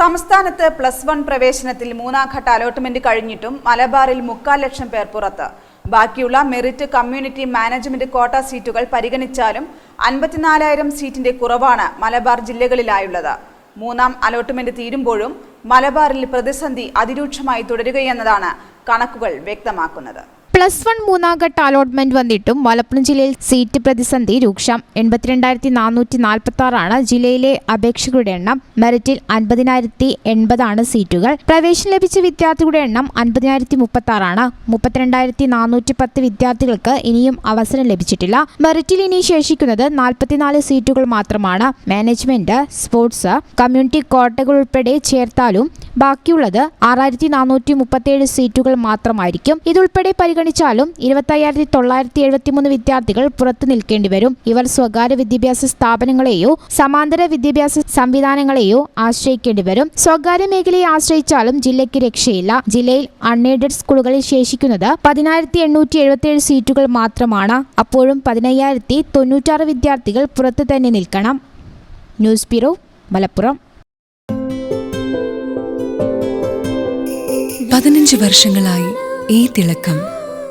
സംസ്ഥാനത്ത് plus one പ്രവേശനത്തിൽ മൂന്നാം ഘട്ട അലോട്ട്മെന്റ് കഴിഞ്ഞിട്ടും മലബാറിൽ മുക്കാൽ ലക്ഷം പേർ പുറത്ത്. ബാക്കിയുള്ള മെറിറ്റ് കമ്മ്യൂണിറ്റി മാനേജ്മെന്റ് കോട്ട സീറ്റുകൾ പരിഗണിച്ചാലും അൻപത്തിനാലായിരം സീറ്റിന്റെ കുറവാണ് മലബാർ ജില്ലകളിലായുള്ളത്. മൂന്നാം അലോട്ട്മെന്റ് തീരുമ്പോഴും മലബാറിൽ പ്രതിസന്ധി അതിരൂക്ഷമായി തുടരുകയെന്നതാണ് കണക്കുകൾ വ്യക്തമാക്കുന്നത്. പ്ലസ് വൺ മൂന്നാം ഘട്ട അലോട്ട്മെന്റ് വന്നിട്ടും മലപ്പുറം ജില്ലയിൽ സീറ്റ് പ്രതിസന്ധി രൂക്ഷം. എൺപത്തിരണ്ടായിരത്തി നാനൂറ്റി നാൽപ്പത്തി ആറാണ് ജില്ലയിലെ അപേക്ഷകരുടെ എണ്ണം. മെറിറ്റിൽ അൻപതിനായിരത്തി എൺപതാണ് സീറ്റുകൾ. പ്രവേശനം ലഭിച്ച വിദ്യാർത്ഥികളുടെ എണ്ണം അൻപതിനായിരത്തി മുപ്പത്തി ആറാണ് മുപ്പത്തിരണ്ടായിരത്തി നാനൂറ്റി പത്ത് വിദ്യാർത്ഥികൾക്ക് ഇനിയും അവസരം ലഭിച്ചിട്ടില്ല. മെറിറ്റിൽ ഇനി ശേഷിക്കുന്നത് നാൽപ്പത്തിനാല് സീറ്റുകൾ മാത്രമാണ്. മാനേജ്മെന്റ് സ്പോർട്സ് കമ്മ്യൂണിറ്റി കോട്ടകൾ ഉൾപ്പെടെ ചേർത്താലും ബാക്കിയുള്ളത് ആറായിരത്തി നാനൂറ്റി മുപ്പത്തിയേഴ് സീറ്റുകൾ മാത്രമായിരിക്കും. ഇതുൾപ്പെടെ പരിഗണിച്ചാലും ഇരുപത്തയ്യായിരത്തി തൊള്ളായിരത്തി എഴുപത്തിമൂന്ന് വിദ്യാർത്ഥികൾ പുറത്തു നിൽക്കേണ്ടി വരും ഇവർ സ്വകാര്യ വിദ്യാഭ്യാസ സ്ഥാപനങ്ങളെയോ സമാന്തര വിദ്യാഭ്യാസ സംവിധാനങ്ങളെയോ ആശ്രയിക്കേണ്ടി വരും സ്വകാര്യ മേഖലയെ ആശ്രയിച്ചാലും ജില്ലയ്ക്ക് രക്ഷയില്ല. ജില്ലയിൽ അൺഎയ്ഡഡ് സ്കൂളുകളിൽ ശേഷിക്കുന്നത് പതിനായിരത്തി എണ്ണൂറ്റി എഴുപത്തിയേഴ് സീറ്റുകൾ മാത്രമാണ്. അപ്പോഴും പതിനയ്യായിരത്തി തൊണ്ണൂറ്റാറ് വിദ്യാർത്ഥികൾ പുറത്തു തന്നെ നിൽക്കണം. News bureau Malappuram. പതിനഞ്ച് വർഷങ്ങളായി ഈ തിളക്കം